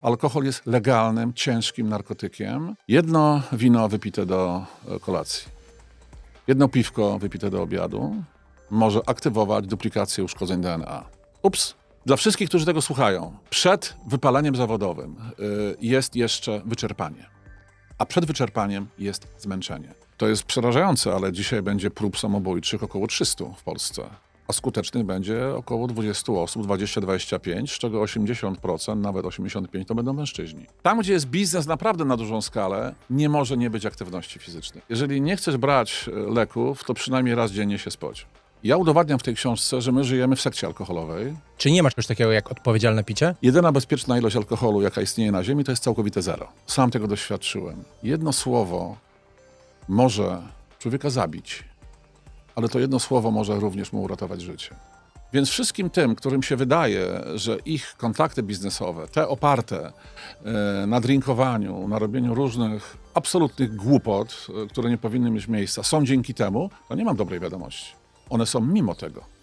Alkohol jest legalnym, ciężkim narkotykiem. Jedno wino wypite do e, kolacji, jedno piwko wypite do obiadu może aktywować duplikację uszkodzeń DNA. Ups! Dla wszystkich, którzy tego słuchają, przed wypaleniem zawodowym y, jest jeszcze wyczerpanie, a przed wyczerpaniem jest zmęczenie. To jest przerażające, ale dzisiaj będzie prób samobójczych około 300 w Polsce, a skutecznych będzie około 20 osób, 20-25, z czego 80%, nawet 85% to będą mężczyźni. Tam, gdzie jest biznes naprawdę na dużą skalę, nie może nie być aktywności fizycznej. Jeżeli nie chcesz brać y, leków, to przynajmniej raz dziennie się spoć. Ja udowadniam w tej książce, że my żyjemy w sekcie alkoholowej, Czy nie ma czegoś takiego jak odpowiedzialne picie? Jedyna bezpieczna ilość alkoholu, jaka istnieje na Ziemi, to jest całkowite zero. Sam tego doświadczyłem. Jedno słowo może człowieka zabić, ale to jedno słowo może również mu uratować życie. Więc wszystkim tym, którym się wydaje, że ich kontakty biznesowe, te oparte e, na drinkowaniu, na robieniu różnych absolutnych głupot, e, które nie powinny mieć miejsca, są dzięki temu, to nie mam dobrej wiadomości. One są mimo tego.